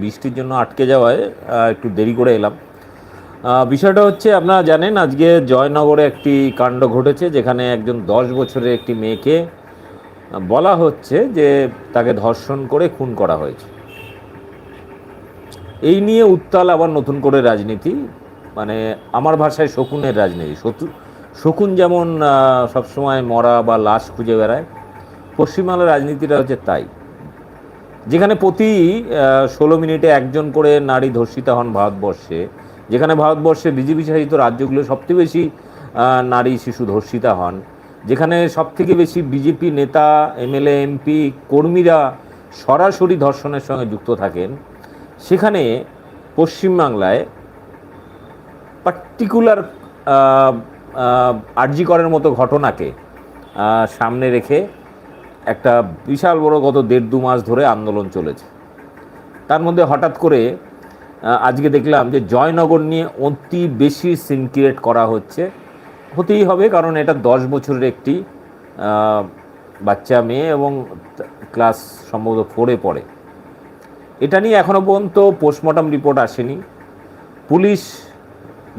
বৃষ্টির জন্য আটকে যাওয়ায় একটু দেরি করে এলাম। বিষয়টা হচ্ছে, আপনারা জানেন, আজকে জয়নগরে একটি কাণ্ড ঘটেছে, যেখানে একজন দশ বছরের একটি মেয়েকে বলা হচ্ছে যে তাকে ধর্ষণ করে খুন করা হয়েছে। এই নিয়ে উত্তাল আবার নতুন করে রাজনীতি মানে আমার ভাষায় শকুনের রাজনীতি। শত্রু শকুন যেমন সবসময় মরা বা লাশ খুঁজে বেড়ায়, পশ্চিমবাংলার রাজনীতিটা হচ্ছে তাই। যেখানে প্রতি ষোলো মিনিটে একজন করে নারী ধর্ষিতা হন ভারতবর্ষে, যেখানে ভারতবর্ষে বিজেপি শাসিত রাজ্যগুলো সবচেয়ে বেশি নারী শিশু ধর্ষিতা হন, যেখানে সবথেকে বেশি বিজেপি নেতা, এমএলএ, এমপি, কর্মীরা সরাসরি ধর্ষণের সঙ্গে যুক্ত থাকেন। সেখানে পশ্চিমবাংলায় পার্টিকুলার আর্জিকরের মতো ঘটনাকে সামনে রেখে একটা বিশাল বড় গত দেড় দু মাস ধরে আন্দোলন চলেছে। তার মধ্যে হঠাৎ করে আজকে দেখলাম যে জয়নগর নিয়ে অতি বেশি সিনক্রিয়েট করা হচ্ছে। হতেই হবে, কারণ এটা দশ বছরের একটি বাচ্চা মেয়ে এবং ক্লাস সম্ভবত ফোরে পড়ে। এটা নিয়ে এখনও পর্যন্ত পোস্টমর্টম রিপোর্ট আসেনি। পুলিশ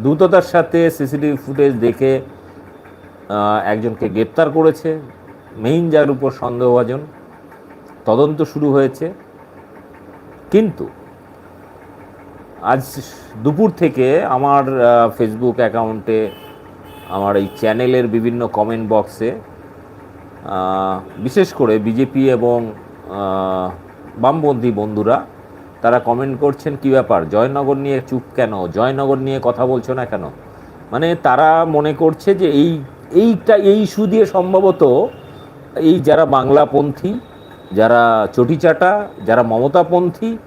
দ্রুততার সাথে সিসিটিভি ফুটেজ দেখে একজনকে গ্রেপ্তার করেছে। মেইন যার উপর সন্দেহভাজন। তদন্ত শুরু হয়েছে। কিন্তু আজ দুপুর থেকে আমার ফেসবুক অ্যাকাউন্টে, আমার এই চ্যানেলের বিভিন্ন কমেন্ট বক্সে বিশেষ করে বিজেপি এবং বামপন্থী বন্ধুরা, তারা কমেন্ট করছেন, কি ব্যাপার? জয়নগর নিয়ে চুপ কেন? জয়নগর নিয়ে কথা বলছো না কেন? মানে তারা মনে করছে যে এই, এইটা, এই ইস্যু দিয়ে সম্ভবত এই যারা বাংলাপন্থী, যারা চটিচাটা, যারা মমতাপন্থী,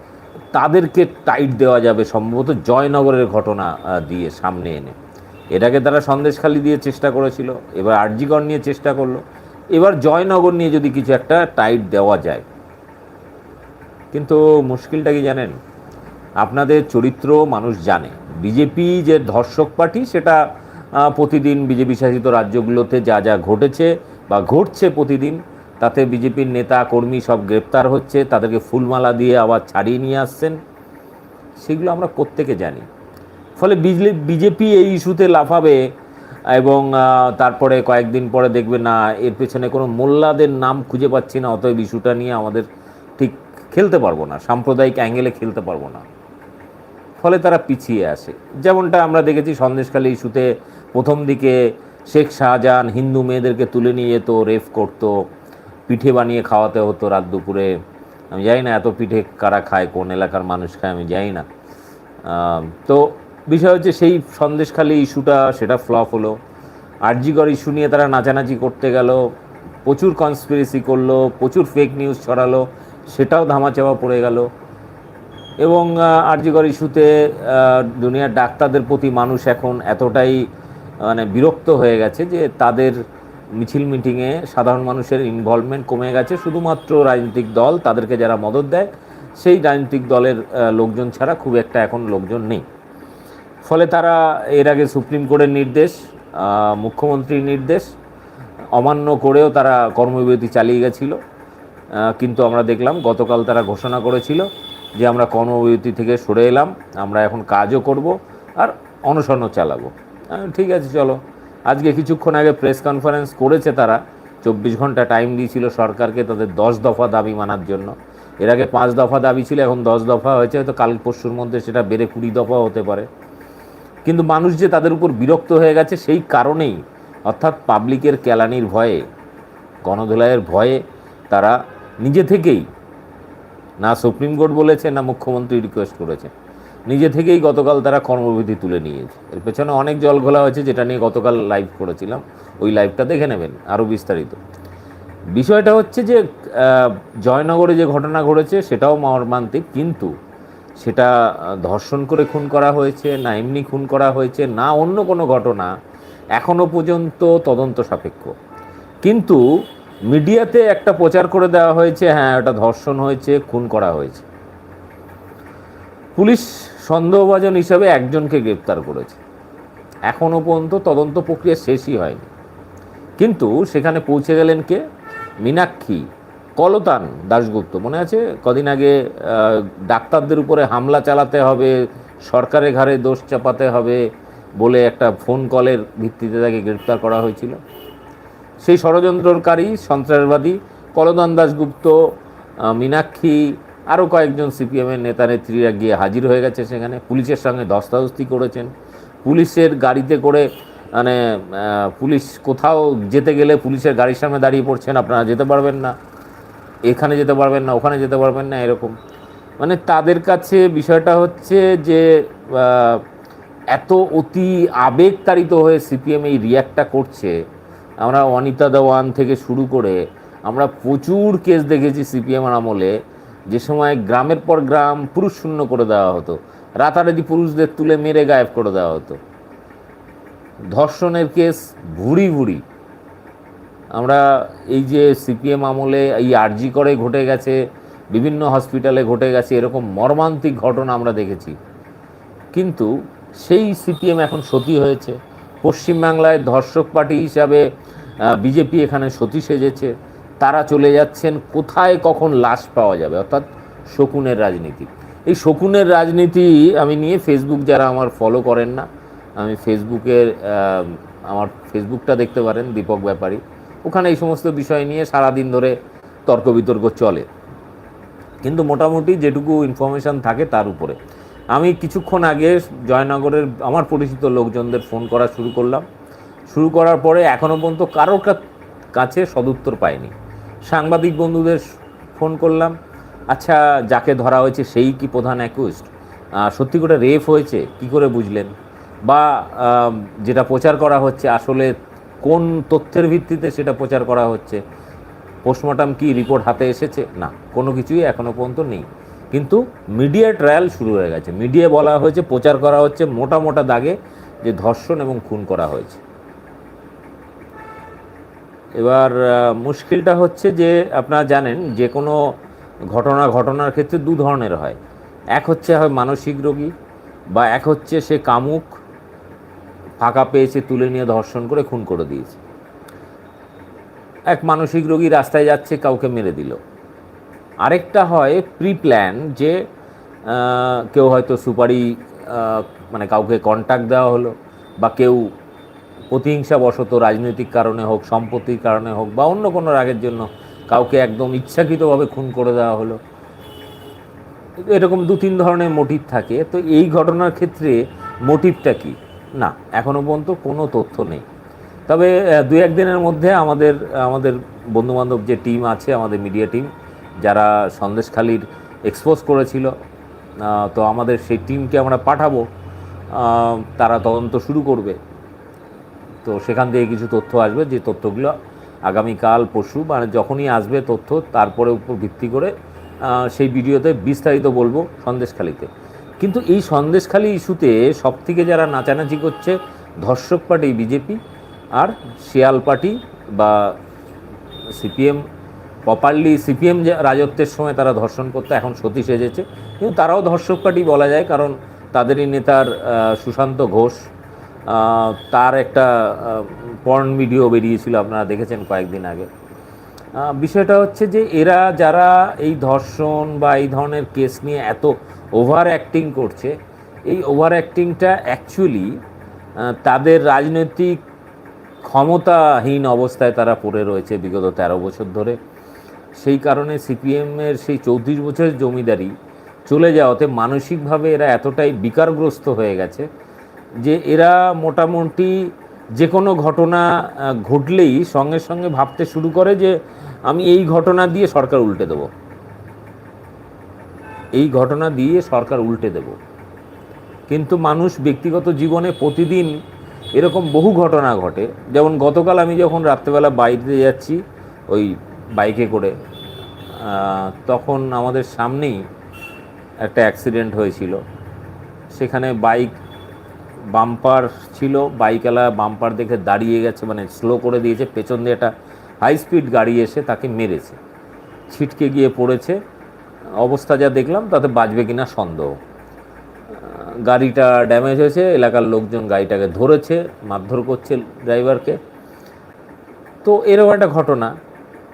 তাদেরকে টাইট দেওয়া যাবে সম্ভবত জয়নগরের ঘটনা দিয়ে সামনে এনে। এটাকে তারা সন্দেশখালি দিয়ে চেষ্টা করেছিল, এবার আরজিগড় নিয়ে চেষ্টা করল। এবার জয়নগর নিয়ে যদি কিছু একটা টাইট দেওয়া যায়। কিন্তু মুশকিলটা কি জানেন? আপনাদের চরিত্র মানুষ জানে। বিজেপি যে ধর্ষক পার্টি, সেটা প্রতিদিন বিজেপি শাসিত রাজ্যগুলোতে যা যা ঘটেছে বা ঘটছে প্রতিদিন, তাতে বিজেপির নেতা, কর্মী সব গ্রেপ্তার হচ্ছে, তাদেরকে ফুলমালা দিয়ে আবার ছাড়িয়ে নিয়ে আসছেন। সেগুলো আমরা প্রত্যেকে জানি। ফলে বিজেপি এই ইস্যুতে লাফাবে এবং তারপরে কয়েকদিন পরে দেখবে না, এর পেছনে কোনো মোল্লাদের নাম খুঁজে পাচ্ছি না, অতএব ইস্যুটা নিয়ে আমাদের ঠিক খেলতে পারব না, সাম্প্রদায়িক অ্যাঙ্গেলে খেলতে পারব না। ফলে তারা পিছিয়ে আসে। যেমনটা আমরা দেখেছি সন্দেশখালী ইস্যুতে প্রথম দিকে শেখ শাহজাহান হিন্দু মেয়েদেরকে তুলে নিয়ে যেত রেফ করতো, পিঠে বানিয়ে খাওয়াতে হতো রাত দুপুরে। আমি জানি না এত পিঠে কারা খায়, কোন এলাকার মানুষ খায়, আমি জানি না। তো বিষয় হচ্ছে সেই সন্দেশখালী ইস্যুটা, সেটা ফ্লপ হলো। আরজিগর ইস্যু নিয়ে তারা নাচানাচি করতে গেল, প্রচুর কনস্পিরেসি করল, প্রচুর ফেক নিউজ ছড়ালো, সেটাও ধামাচাপা পড়ে গেল। এবং আরজিগর ইস্যুতে দুনিয়ার ডাক্তারদের প্রতি মানুষ এখন এতটাই মানে বিরক্ত হয়ে গেছে যে তাদের মিছিল মিটিংয়ে সাধারণ মানুষের ইনভলভমেন্ট কমে গেছে। শুধুমাত্র রাজনৈতিক দল তাদেরকে যারা মদত দেয়, সেই রাজনৈতিক দলের লোকজন ছাড়া খুব একটা এখন লোকজন নেই। ফলে তারা এর আগে সুপ্রিম কোর্টের নির্দেশ মুখ্যমন্ত্রীর নির্দেশ, অমান্য করেও তারা কর্মবিরতি চালিয়ে গেছিল। কিন্তু আমরা দেখলাম গতকাল তারা ঘোষণা করেছিল যে আমরা কর্মবিরতি থেকে সরে এলাম, আমরা এখন কাজও করব আর অনশনও চালাবো। ঠিক আছে, চলো। আজকে কিছুক্ষণ আগে প্রেস কনফারেন্স করেছে তারা। চব্বিশ ঘণ্টা টাইম দিয়েছিল সরকারকে তাদের দশ দফা দাবি মানার জন্য। এর আগে পাঁচ দফা দাবি ছিল, এখন দশ দফা হয়েছে, হয়তো কাল পরশুর মধ্যে সেটা বেড়ে কুড়ি দফা হতে পারে। কিন্তু মানুষ যে তাদের উপর বিরক্ত হয়ে গেছে, সেই কারণেই, অর্থাৎ পাবলিকের কেলানির ভয়ে, গণধোলাইয়ের ভয়ে তারা নিজে থেকেই, না সুপ্রিম কোর্ট বলেছে, না মুখ্যমন্ত্রী রিকোয়েস্ট করেছে। নিজে থেকেই গতকাল তারা কর্মবিধি তুলে নিয়েছে। এর পেছনে অনেক জল ঘোলা হয়েছে, যেটা নিয়ে গতকাল লাইভ করেছিলাম। ওই লাইভটা দেখে নেবেন আরও বিস্তারিত। বিষয়টা হচ্ছে যে জয়নগরে যে ঘটনা ঘটেছে, সেটাও মর্মান্তিক, কিন্তু সেটা ধর্ষণ করে খুন করা হয়েছে, না এমনি খুন করা হয়েছে, না অন্য কোনো ঘটনা এখনও পর্যন্ত তদন্ত সাপেক্ষ। কিন্তু মিডিয়াতে একটা প্রচার করে দেওয়া হয়েছে হ্যাঁ ওটা ধর্ষণ হয়েছে, খুন করা হয়েছে। পুলিশ সন্দেহভাজন হিসাবে একজনকে গ্রেপ্তার করেছে। এখনও পর্যন্ত তদন্ত প্রক্রিয়া শেষই হয়নি। কিন্তু সেখানে পৌঁছে গেলেন কে? মীনাক্ষী কলতান দাশগুপ্ত। মনে আছে? কদিন আগে ডাক্তারদের উপরে হামলা চালাতে হবে, সরকারের ঘাড়ে দোষ চাপাতে হবে বলে একটা ফোন কলের ভিত্তিতে তাকে গ্রেপ্তার করা হয়েছিল। সেই ষড়যন্ত্রকারী, সন্ত্রাসবাদী কলদান দাশগুপ্ত মীনাক্ষী আরও কয়েকজন সিপিএমের নেতা নেত্রীরা গিয়ে হাজির হয়ে গেছে সেখানে। পুলিশের সঙ্গে ধস্তাধস্তি করেছেন। পুলিশের গাড়িতে করে মানে পুলিশ কোথাও যেতে গেলে পুলিশের গাড়ির সামনে দাঁড়িয়ে পড়ছেন, আপনারা যেতে পারবেন না। এখানে যেতে পারবেন না, ওখানে যেতে পারবেন না, এরকম। মানে তাদের কাছে বিষয়টা হচ্ছে যে এত অতি আবেগতাড়িত হয়ে সিপিএম এই রিয়াক্টটা করছে, আমরা অনিতা দেওয়ান থেকে শুরু করে, আমরা প্রচুর কেস দেখেছি সিপিএম আমলে যে সময় গ্রামের পর গ্রাম পুরুষ শূন্য করে দেওয়া হতো, রাতারাতি পুরুষদের তুলে মেরে গায়েব করে দেওয়া হতো। ধর্ষণের কেস ভুড়ি ভুড়ি আমরা এই যে সিপিএম আমলে এই আরজি করে ঘটে গেছে, বিভিন্ন হসপিটালে ঘটে গেছে, এরকম মর্মান্তিক ঘটনা আমরা দেখেছি। কিন্তু সেই সিপিএম এখন সতী হয়েছে। পশ্চিমবাংলায় ধর্ষক পার্টি হিসাবে বিজেপি এখানে সতী সেজেছে। তারা চলে যাচ্ছেন, কোথায় কখন লাশ পাওয়া যাবে? অর্থাৎ শকুনের রাজনীতি। এই শকুনের রাজনীতি আমি নিয়ে ফেসবুক যারা আমার ফলো করেন না, আমি ফেসবুকের আমার ফেসবুকটা দেখতে পারেন, দীপক ব্যাপারী। ওখানে এই সমস্ত বিষয় নিয়ে সারাদিন ধরে তর্ক বিতর্ক চলে। কিন্তু মোটামুটি যেটুকু ইনফরমেশান থাকে তার উপরে। আমি কিছুক্ষণ আগে জয়নগরের আমার পরিচিত লোকজনদের ফোন করা শুরু করলাম। শুরু করার পরে এখনও পর্যন্ত কারোর কাছে সদুত্তর পাইনি। সাংবাদিক বন্ধুদের ফোন করলাম আচ্ছা যাকে ধরা হয়েছে সেই কি প্রধান অ্যাকুইস্ট সত্যি করে রেপ হয়েছে? কি করে বুঝলেন? বা যেটা প্রচার করা হচ্ছে, আসলে কোন তথ্যের ভিত্তিতে সেটা প্রচার করা হচ্ছে? পোস্টমর্টম কি রিপোর্ট হাতে এসেছে? না, কোনো কিছুই এখনও পর্যন্ত নেই। কিন্তু মিডিয়া ট্রায়াল শুরু হয়ে গেছে। মিডিয়া বলা হয়েছে, প্রচার করা হচ্ছে মোটা মোটা দাগে যে ধর্ষণ এবং খুন করা হয়েছে। এবার মুশকিলটা হচ্ছে যে আপনারা জানেন যে কোনো ঘটনা ঘটনার ক্ষেত্রে দু ধরনের হয়। এক হচ্ছে হয় মানসিক রোগী বা এক হচ্ছে সে কামুক, ফাঁকা পেয়েছে, তুলে নিয়ে ধর্ষণ করে খুন করে দিয়েছে। এক মানসিক রোগী রাস্তায় যাচ্ছে, কাউকে মেরে দিল। আরেকটা হয় প্রি প্ল্যান যে কেউ হয়তো সুপারি মানে কাউকে কন্ট্যাক্ট দেওয়া হলো বা কেউ প্রতিহিংসাবশত রাজনৈতিক কারণে হোক, সম্পত্তির কারণে হোক বা অন্য কোনো রাগের জন্য কাউকে একদম ইচ্ছাকৃতভাবে খুন করে দেওয়া হলো। এরকম দু তিন ধরনের মোটিভ থাকে। তো এই ঘটনার ক্ষেত্রে মোটিভটা কি? না এখনও পর্যন্ত কোনো তথ্য নেই। তবে দু একদিনের মধ্যে আমাদের আমাদের বন্ধুবান্ধব যে টিম আছে, আমাদের মিডিয়া টিম যারা সন্দেশখালির এক্সপোজ করেছিল তো আমাদের সেই টিমকে আমরা পাঠাবো। তারা তদন্ত শুরু করবে। তো সেখান থেকে কিছু তথ্য আসবে যে তথ্যগুলো আগামীকাল, পরশু মানে যখনই আসবে তথ্য তারপরে উপর ভিত্তি করে সেই ভিডিওতে বিস্তারিত বলব সন্দেশখালিতে। কিন্তু এই সন্দেশখালি ইস্যুতে সব থেকে যারা নাচানাচি করছে ধর্ষক পার্টি, বিজেপি আর শিয়াল পার্টি বা সিপিএম, প্রপারলি সিপিএম রাজত্বের সময় তারা ধর্ষণ করতে, এখন সতী সেজেছে কিন্তু তারাও ধর্ষক পার্টি বলা যায়, কারণ তাদেরই নেতার সুশান্ত ঘোষ তার একটা পর্ন ভিডিও বেরিয়েছিল, আপনারা দেখেছেন কয়েকদিন আগে। বিষয়টা হচ্ছে যে এরা যারা এই ধর্ষণ বা এই ধরনের কেস নিয়ে এত ওভার অ্যাক্টিং করছে, এই ওভার অ্যাক্টিংটা অ্যাকচুয়ালি তাদের রাজনৈতিক ক্ষমতাহীন অবস্থায় তারা পড়ে রয়েছে বিগত তেরো বছর ধরে। সেই কারণে সিপিএমের সেই চৌত্রিশ বছরের জমিদারি চলে যাওয়াতে মানসিকভাবে এরা এতটাই বিকারগ্রস্ত হয়ে গেছে যে এরা মোটামুটি যে কোনো ঘটনা ঘটলেই সঙ্গে সঙ্গে ভাবতে শুরু করে যে আমি এই ঘটনা দিয়ে সরকার উল্টে দেব। এই ঘটনা দিয়ে সরকার উল্টে দেব। কিন্তু মানুষ ব্যক্তিগত জীবনে প্রতিদিন এরকম বহু ঘটনা ঘটে। যেমন গতকাল আমি যখন রাত্রেবেলা বাইরে যাচ্ছি, ওই বাইকে করে তখন আমাদের সামনেই একটা অ্যাক্সিডেন্ট হয়েছিল। সেখানে বাইক বাম্পার ছিল বাইকওয়ালা বাম্পার দেখে দাঁড়িয়ে গেছে মানে স্লো করে দিয়েছে, পেছন দিয়ে একটা হাই স্পিড গাড়ি এসে তাকে মেরেছে। ছিটকে গিয়ে পড়েছে। অবস্থা যা দেখলাম, তাতে বাঁচবে কিনা সন্দেহ। গাড়িটা ড্যামেজ হয়েছে, এলাকার লোকজন গাড়িটাকে ধরেছে, মারধর করছে ড্রাইভারকে তো এরকম একটা ঘটনা।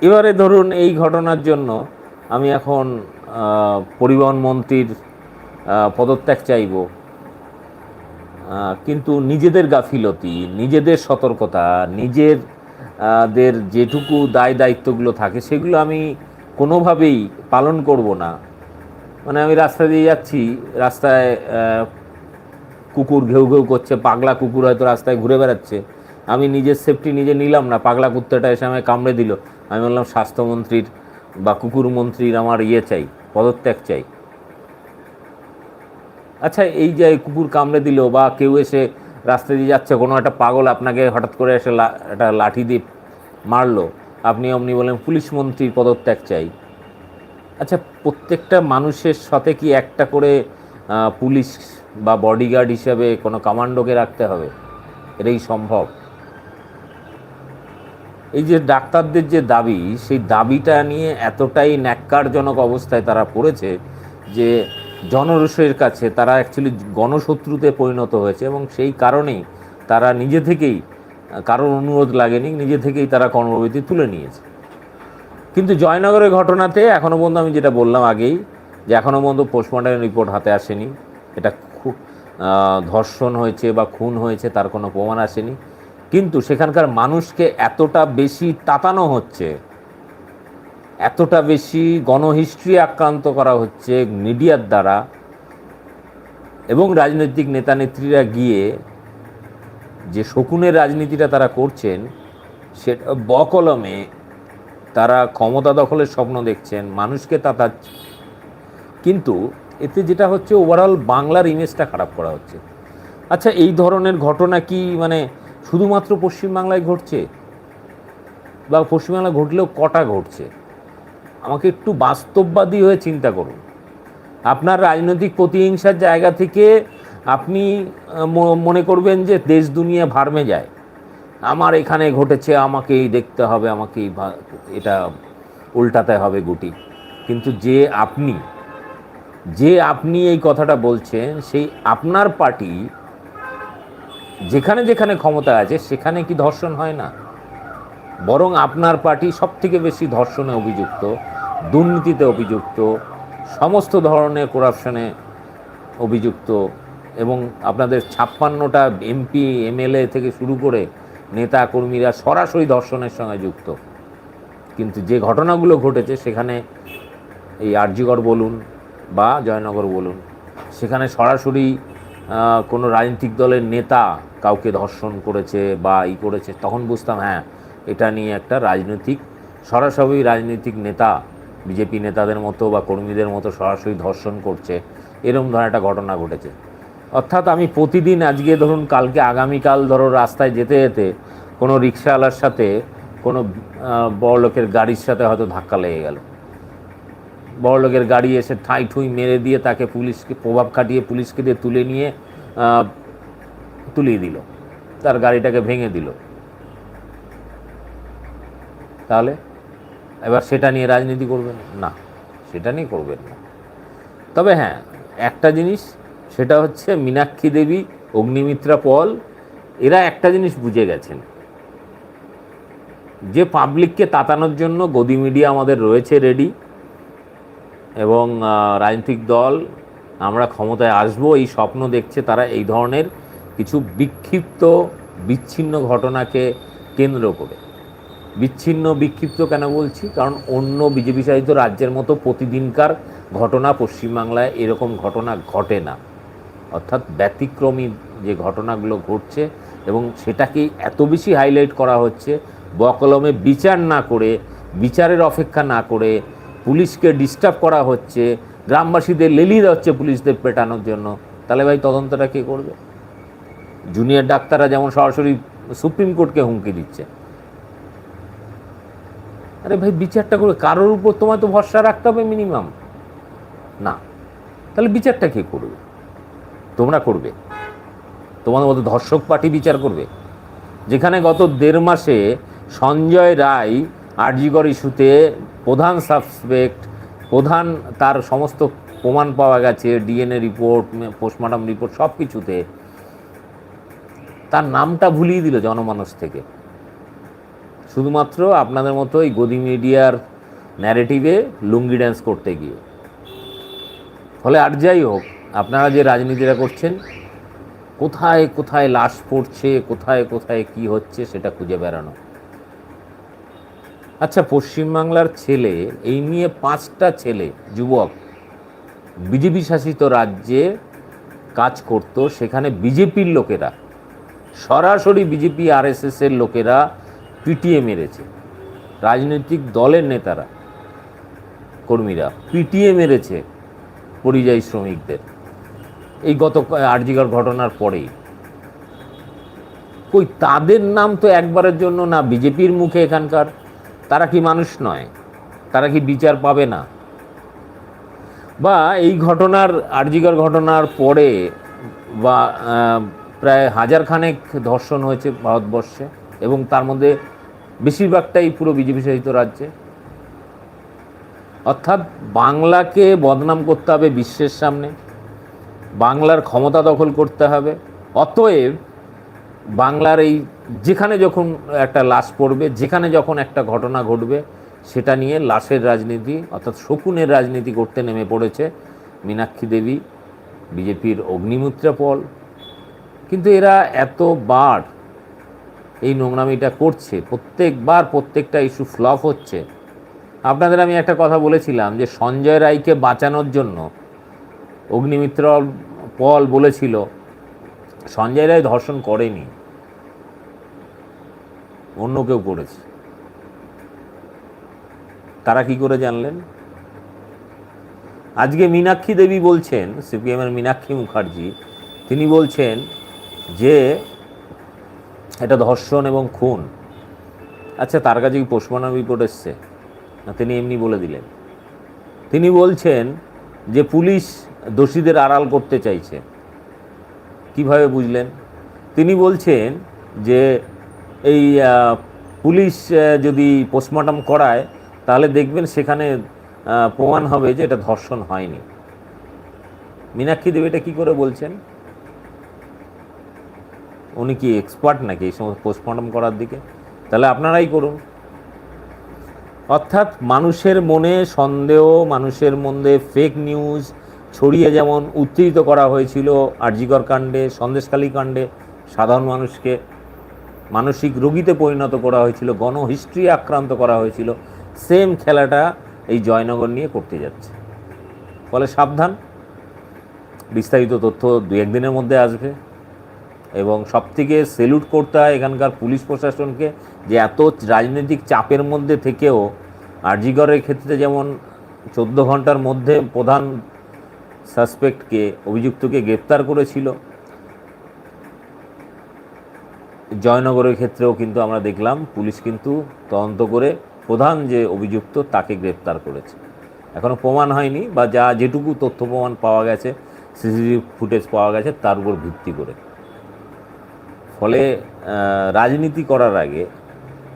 এবারে ধরুন এই ঘটনার জন্য আমি এখন পরিবহন মন্ত্রীর পদত্যাগ চাইব। কিন্তু নিজেদের গাফিলতি, নিজেদের সতর্কতা, নিজের দের যেটুকু দায় দায়িত্বগুলো থাকে, সেগুলো আমি কোনোভাবেই পালন করব না। মানে আমি রাস্তা দিয়ে যাচ্ছি, রাস্তায় কুকুর ঘেউ ঘেউ করছে, পাগলা কুকুর হয়তো রাস্তায় ঘুরে বেড়াচ্ছে। আমি নিজের সেফটি নিজে নিলাম না, পাগলা কুত্তাটা এসে আমায় কামড়ে দিল। আমি বললাম, স্বাস্থ্যমন্ত্রীর বা কুকুর মন্ত্রীর আমার ইয়ে চাই, পদত্যাগ চাই। আচ্ছা এই যে কুকুর কামড়ে দিল বা কেউ এসে রাস্তা দিয়ে যাচ্ছে, কোনো একটা পাগল আপনাকে হঠাৎ করে এসে একটা লাঠি দিয়ে মারলো, আপনি অমনি বলেন পুলিশ মন্ত্রীর পদত্যাগ চাই। আচ্ছা প্রত্যেকটা মানুষের সাথে কি একটা করে পুলিশ বা বডিগার্ড হিসাবে কোনো কমান্ডোকে রাখতে হবে? এটাই সম্ভব। এই যে ডাক্তারদের যে দাবি, সেই দাবিটা নিয়ে এতটাই ন্যাক্কারজনক অবস্থায় তারা পড়েছে যে জনরসের কাছে তারা অ্যাকচুয়ালি গণশত্রুতে পরিণত হয়েছে এবং সেই কারণেই তারা নিজে থেকেই, কারোর অনুরোধ লাগেনি, নিজে থেকেই তারা কর্মবিধি তুলে নিয়েছে। কিন্তু জয়নগরের ঘটনাতে এখনও পর্যন্ত আমি যেটা বললাম আগেই, যে এখনও পর্যন্ত পোস্টমর্টম রিপোর্ট হাতে আসেনি। এটা খুব ধর্ষণ হয়েছে বা খুন হয়েছে তার কোনো প্রমাণ আসেনি। কিন্তু সেখানকার মানুষকে এতটা বেশি তাতানো হচ্ছে এতটা বেশি গণহিস্ট্রি আক্রান্ত করা হচ্ছে মিডিয়ার দ্বারা এবং রাজনৈতিক নেতানেত্রীরা গিয়ে যে শকুনের রাজনীতিটা তারা করছেন, সেটা বকলমে তারা ক্ষমতা দখলের স্বপ্ন দেখছেন, মানুষকে তাতাচ্ছে কিন্তু এতে যেটা হচ্ছে ওভারঅল বাংলার ইমেজটা খারাপ করা হচ্ছে। আচ্ছা এই ধরনের ঘটনা কি মানে শুধুমাত্র পশ্চিমবাংলায় ঘটছে? বা পশ্চিমবাংলায় ঘটলেও কটা ঘটছে? আমাকে একটু বাস্তববাদী হয়ে চিন্তা করুন। আপনার রাজনৈতিক প্রতিহিংসার জায়গা থেকে আপনি মনে করবেন যে দেশ দুনিয়া ভার্মে যায়। আমার এখানে ঘটেছে আমাকেই দেখতে হবে আমাকেই এটা উল্টাতে হবে গুটি। কিন্তু যে আপনি যে আপনি এই কথাটা বলছেন, সেই আপনার পার্টি যেখানে যেখানে ক্ষমতা আছে, সেখানে কি ধর্ষণ হয় না? বরং আপনার পার্টি সব থেকে বেশি ধর্ষণে অভিযুক্ত, দুর্নীতিতে অভিযুক্ত, সমস্ত ধরনের করাপশনে অভিযুক্ত এবং আপনাদের ছাপ্পান্নটা এমপি এমএলএ থেকে শুরু করে নেতা কর্মীরা সরাসরি ধর্ষণের সঙ্গে যুক্ত। কিন্তু যে ঘটনাগুলো ঘটেছে সেখানে এই আরজিগড় বলুন বা জয়নগর বলুন, সেখানে সরাসরি কোনো রাজনৈতিক দলের নেতা কাউকে ধর্ষণ করেছে বা ই করেছে, তখন বুঝতাম হ্যাঁ এটা নিয়ে একটা রাজনৈতিক, সরাসরি রাজনৈতিক নেতা, বিজেপি নেতাদের মতো বা কর্মীদের মতো সরাসরি ধর্ষণ করছে এরকম ধরনের একটা ঘটনা ঘটেছে। অর্থাৎ আমি প্রতিদিন আজকে ধরুন কালকে আগামীকাল ধরো রাস্তায় যেতে যেতে কোনো রিক্সাওয়ালার সাথে, কোনো বড়লোকের গাড়ির সাথে হয়তো ধাক্কা লেগে গেল। বড়লোকের গাড়ি এসে ঠাই ঠুঁই মেরে দিয়ে তাকে পুলিশকে, প্রভাব খাটিয়ে পুলিশকে দিয়ে তুলে নিয়ে তুলিয়ে দিল। তার গাড়িটাকে ভেঙে দিল। তাহলে এবার সেটা নিয়ে রাজনীতি করবেন? না, সেটা নিয়ে করবেন না। তবে হ্যাঁ একটা জিনিস, সেটা হচ্ছে মীনাক্ষী দেবী, অগ্নিমিত্রা পল, এরা একটা জিনিস বুঝে গেছেন। যে পাবলিককে তাতানোর জন্য গদি মিডিয়া আমাদের রয়েছে রেডি এবং রাজনৈতিক দল, আমরা ক্ষমতায় আসব, এই স্বপ্ন দেখছে, তারা এই ধরনের কিছু বিক্ষিপ্ত, বিচ্ছিন্ন ঘটনাকে কেন্দ্র করে। বিচ্ছিন্ন, বিক্ষিপ্ত কেন বলছি? কারণ অন্য বিজেপি শাসিত রাজ্যের মতো প্রতিদিনকার ঘটনা পশ্চিমবাংলায় এরকম ঘটনা ঘটে না। অর্থাৎ ব্যতিক্রমী যে ঘটনাগুলো ঘটছে এবং সেটাকে এত বেশি হাইলাইট করা হচ্ছে, বকলমে বিচার না করে, বিচারের অপেক্ষা না করে, পুলিশকে ডিস্টার্ব করা হচ্ছে, গ্রামবাসীদের লেলিয়ে দেওয়া হচ্ছে পুলিশদের পেটানোর জন্য। তাহলে ভাই তদন্তটা কে করবে? জুনিয়র ডাক্তাররা যেমন সরাসরি সুপ্রিম কোর্টকে হুমকি দিচ্ছে। আরে ভাই, বিচারটা করে কারোর উপর তোমায় তো ভরসা রাখতে হবে মিনিমাম না। তাহলে বিচারটা কে করবে? তোমরা করবে। তোমাদের মতো ধর্ষক পার্টি বিচার করবে। যেখানে গত দেড় মাসে সঞ্জয় রায় আরজিগর ইস্যুতে প্রধান সাসপেক্ট প্রধান তার সমস্ত প্রমাণ পাওয়া গেছে ডিএনএ রিপোর্ট পোস্টমর্টম রিপোর্ট সব কিছুতে তার নামটা ভুলিয়ে দিল জনমানস থেকে। শুধুমাত্র আপনাদের মতো এই গদি মিডিয়ার ন্যারেটিভে লুঙ্গি ড্যান্স করতে গিয়ে। ফলে আর যাই হোক, আপনারা যে রাজনীতিটা করছেন, কোথায় কোথায় লাশ পড়ছে, কোথায় কোথায় কি হচ্ছে সেটা খুঁজে বেড়ানো। আচ্ছা পশ্চিমবাংলার ছেলে, এই নিয়ে পাঁচটা ছেলে, যুবক, বিজেপি শাসিত রাজ্যে কাজ করত, সেখানে বিজেপির লোকেরা, সরাসরি বিজেপি আরএসএস এর লোকেরা পিটিএ মেরেছে। রাজনৈতিক দলের নেতারা, কর্মীরা পিটিএ মেরেছে পরিযায়ী শ্রমিকদের। এই গত আর্জিকর ঘটনার পরেই। কই তাদের নাম তো একবারের জন্য না, বিজেপির মুখে এখানকার। তারা কি মানুষ নয়? তারা কি বিচার পাবে না? বা এই ঘটনার, আর্জিকর ঘটনার পরে বা প্রায় হাজার খানেক ধর্ষণ হয়েছে ভারতবর্ষে এবং তার মধ্যে বেশিরভাগটাই পুরো বিজেপি শাসিত রাজ্যে। অর্থাৎ বাংলাকে বদনাম করতে হবে বিশ্বের সামনে, বাংলার ক্ষমতা দখল করতে হবে। অতএব বাংলার এই যেখানে যখন একটা লাশ পড়বে, যেখানে যখন একটা ঘটনা ঘটবে, সেটা নিয়ে লাশের রাজনীতি, অর্থাৎ শকুনের রাজনীতি করতে নেমে পড়েছে মীনাক্ষী দেবী, বিজেপির অগ্নিমিত্রা পল। কিন্তু এরা এতবার এই নোংরামিটা করছে, প্রত্যেকবার প্রত্যেকটা ইস্যু ফ্লপ হচ্ছে। আপনাদের আমি একটা কথা বলেছিলাম যে সঞ্জয় রায়কে বাঁচানোর জন্য অগ্নিমিত্র পল বলেছিল, সঞ্জয় রায় ধর্ষণ করেনি, অন্য কেউ করেছে। তারা কি করে জানলেন? আজকে মীনাক্ষী দেবী বলছেন, সিপিএমের মীনাক্ষী মুখার্জি, তিনি বলছেন যে এটা ধর্ষণ এবং খুন। আচ্ছা তার কাছে কি পোস্টমর্টম রিপোর্ট এসছে? না, তিনি এমনি বলে দিলেন। তিনি বলছেন যে পুলিশ দোষীদের আড়াল করতে চাইছে। কীভাবে বুঝলেন? তিনি বলছেন যে এই পুলিশ যদি পোস্টমর্টম করায়, তাহলে দেখবেন সেখানে প্রমাণ হবে যে এটা ধর্ষণ হয়নি। মীনাক্ষী দেবী এটা কী করে বলছেন? উনি কি এক্সপার্ট নাকি এই সমস্ত পোস্টমর্টম করার দিকে? তাহলে আপনারাই করুন। অর্থাৎ মানুষের মনে সন্দেহ, মানুষের মধ্যে ফেক নিউজ ছড়িয়ে যেমন উত্তেজিত করা হয়েছিল আরজিকর কাণ্ডে, সন্দেশখালী কাণ্ডে, সাধারণ মানুষকে, মানসিক রোগীতে পরিণত করা হয়েছিল গণহিস্ট্রি আক্রান্ত করা হয়েছিল সেম খেলাটা এই জয়নগর নিয়ে করতে যাচ্ছে। ফলে সাবধান। বিস্তারিত তথ্য দু একদিনের মধ্যে আসবে। এবং সবথেকে সেলুট করতে হয় এখানকার পুলিশ প্রশাসনকে যে এত রাজনৈতিক চাপের মধ্যে থেকেও আরজিগরের ক্ষেত্রে যেমন চোদ্দ ঘণ্টার মধ্যে প্রধান সাসপেক্টকে অভিযুক্তকে গ্রেপ্তার করেছিল। জয়নগরের ক্ষেত্রেও কিন্তু আমরা দেখলাম পুলিশ কিন্তু তদন্ত করে প্রধান যে অভিযুক্ত তাকে গ্রেপ্তার করেছে। এখনও প্রমাণ হয়নি বা যা যেটুকু তথ্য প্রমাণ পাওয়া গেছে, সিসিটিভি ফুটেজ পাওয়া গেছে, তার উপর ভিত্তি করে। ফলে রাজনীতি করার আগে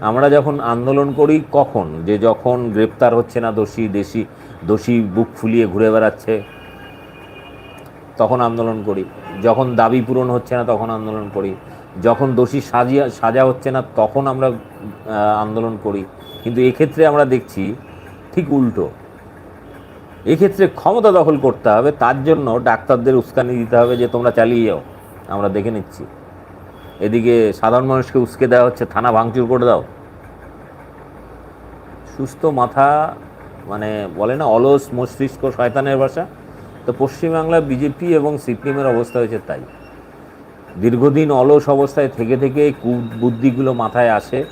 আমরা যখন আন্দোলন করি, কখন? যে যখন গ্রেপ্তার হচ্ছে না দোষী, দেশি, দোষী বুক ফুলিয়ে ঘুরে বেড়াচ্ছে, তখন আন্দোলন করি। যখন দাবি পূরণ হচ্ছে না, তখন আন্দোলন করি। যখন দোষী সাজিয়া, সাজা হচ্ছে না, তখন আমরা আন্দোলন করি। কিন্তু এক্ষেত্রে আমরা দেখছি ঠিক উল্টো। এক্ষেত্রে ক্ষমতা দখল করতে হবে, তার জন্য ডাক্তারদের উস্কানি দিতে হবে যে, তোমরা চালিয়ে যাও। আমরা দেখে নিচ্ছি। এদিকে সাধারণ মানুষকে উস্কে দেওয়া হচ্ছে, থানা ভাঙচুর করে দাও। সুস্থ মাথা মানে বলে না, অলস মস্তিষ্ক শয়তানের ভাষা। তো পশ্চিমবাংলার বিজেপি এবং সিপিএমের অবস্থা হয়েছে তাই। দীর্ঘদিন অলস অবস্থায় থেকে থেকে বুদ্ধিগুলো মাথায় আসে,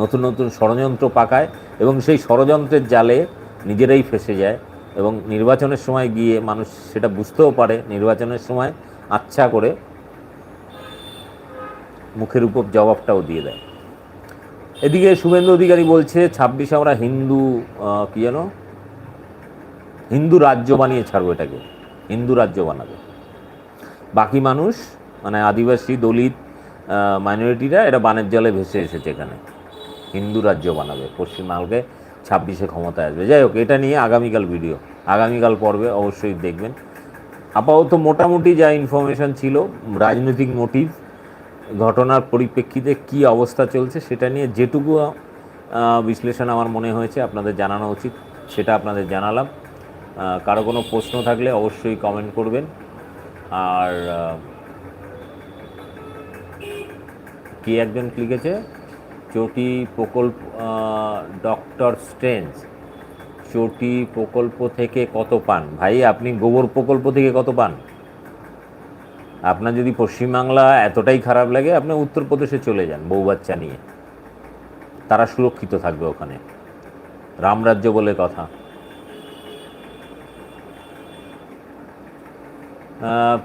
নতুন নতুন ষড়যন্ত্র পাকায় এবং সেই ষড়যন্ত্রের জালে নিজেরাই ফেসে যায় এবং নির্বাচনের সময় গিয়ে মানুষ সেটা বুঝতেও পারে, নির্বাচনের সময় আচ্ছা করে মুখের উপর জবাবটাও দিয়ে দেয়। এদিকে শুভেন্দু অধিকারী বলছে, ছাব্বিশে আমরা হিন্দু কী যেন? হিন্দু রাজ্য বানিয়ে ছাড়বো এটাকে। হিন্দু রাজ্য বানাবে। বাকি মানুষ মানে আদিবাসী, দলিত মাইনরিটিরা এটা বানের জলে ভেসে এসেছে এখানে। হিন্দু রাজ্য বানাবে। পশ্চিমবাংলাকে ছাব্বিশে ক্ষমতায় আসবে। যাই হোক, এটা নিয়ে আগামীকাল ভিডিও। আগামীকাল পর্বে অবশ্যই দেখবেন। আপাতত মোটামুটি যা ইনফরমেশন ছিল, রাজনৈতিক মোটিভ ঘটনার পরিপ্রেক্ষিতে কি অবস্থা চলছে সেটা নিয়ে যেটুকু বিশ্লেষণ আমার মনে হয়েছে আপনাদের জানানো উচিত, সেটা আপনাদের জানালাম। কারও কোনো প্রশ্ন থাকলে অবশ্যই কমেন্ট করবেন। আর কি একজন লিখেছে? চটি প্রকল্প ডক্টর স্ট্রেঞ্জ। চটি প্রকল্প থেকে কত পান? ভাই, আপনি গোবর প্রকল্প থেকে কত পান? আপনার যদি পশ্চিমবাংলা এতটাই খারাপ লাগে, আপনি উত্তরপ্রদেশে চলে যান বউ বাচ্চা নিয়ে। তারা সুরক্ষিত থাকবে ওখানে। রামরাজ্য বলে কথা।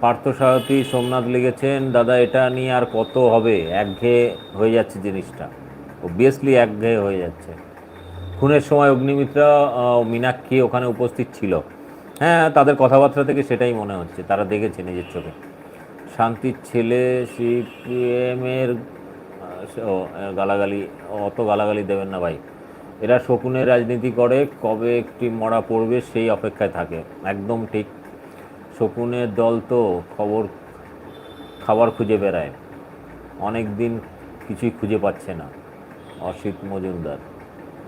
পার্থ সারথী সোমনাথ লিখেছেন, দাদা, এটা নিয়ে আর কত হবে? একঘেয়ে হয়ে যাচ্ছে জিনিসটা। অবভিয়াসলি একঘেয়ে হয়ে যাচ্ছে। খুনের সময় অগ্নিমিত্রা মীনাক্ষী ওখানে উপস্থিত ছিল। হ্যাঁ তাদের কথাবার্তা থেকে সেটাই মনে হচ্ছে। তারা দেখেছে নিজের চোখে। শান্তির ছেলে সিপিএমের গালাগালি, অত গালাগালি দেবেন না ভাই। এরা শকুনের রাজনীতি করে, কবে একটি মরা পড়বে সেই অপেক্ষায় থাকে। একদম ঠিক। শকুনের দল তো খবর, খাবার খুঁজে বেড়ায়। অনেক দিন কিছুই খুঁজে পাচ্ছে না। অসিত মজুমদার।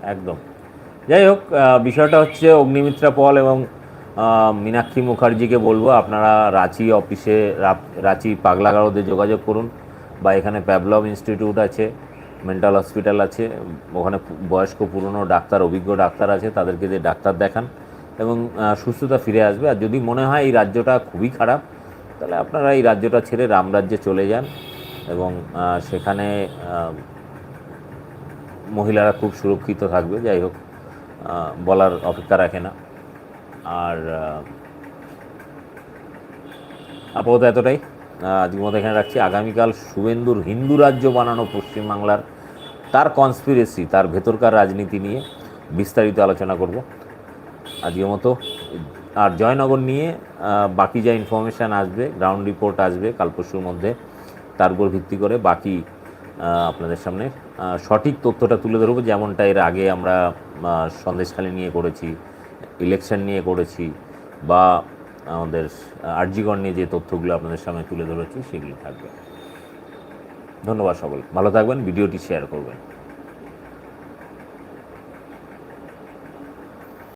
একদম। যাই হোক বিষয়টা হচ্ছে অগ্নিমিত্রা পল এবং মীনাক্ষী মুখার্জিকে বলব, আপনারা রাঁচি অফিসে রাঁচি পাগলাগারোতে যোগাযোগ করুন বা এখানে প্যাবলম ইনস্টিটিউট আছে, মেন্টাল হসপিটাল আছে, ওখানে বয়স্ক পুরনো ডাক্তার, অভিজ্ঞ ডাক্তার আছে, তাদেরকে দিয়ে ডাক্তার দেখান এবং সুস্থতা ফিরে আসবে। আর যদি মনে হয় এই রাজ্যটা খুবই খারাপ, তাহলে আপনারা এই রাজ্যটা ছেড়ে রামরাজ্যে চলে যান এবং সেখানে মহিলারা খুব সুরক্ষিত থাকবে। যাই হোক বলার অপেক্ষা রাখে না। আর আপাতত এতটাই। আজকের মতো এখানে রাখছি। আগামীকাল শুভেন্দুর হিন্দু রাজ্য বানানো পশ্চিমবাংলার তার কনস্পিরেসি তার ভেতরকার রাজনীতি নিয়ে বিস্তারিত আলোচনা করব। আজকের মতো আর জয়নগর নিয়ে বাকি যা ইনফরমেশান আসবে গ্রাউন্ড রিপোর্ট আসবে কাল পরশুর মধ্যে, তার উপর ভিত্তি করে বাকি আপনাদের সামনে সঠিক তথ্যটা তুলে ধরবো। যেমনটা এর আগে আমরা সন্দেশখালী নিয়ে করেছি ইলেকশন নিয়ে করেছি বা আমাদের আর্জিগণ নিয়ে যে তথ্যগুলো আপনাদের সামনে তুলে ধরেছি, সেগুলো থাকবে। ধন্যবাদ সকল ভালো থাকবেন, ভিডিওটি শেয়ার করবেন।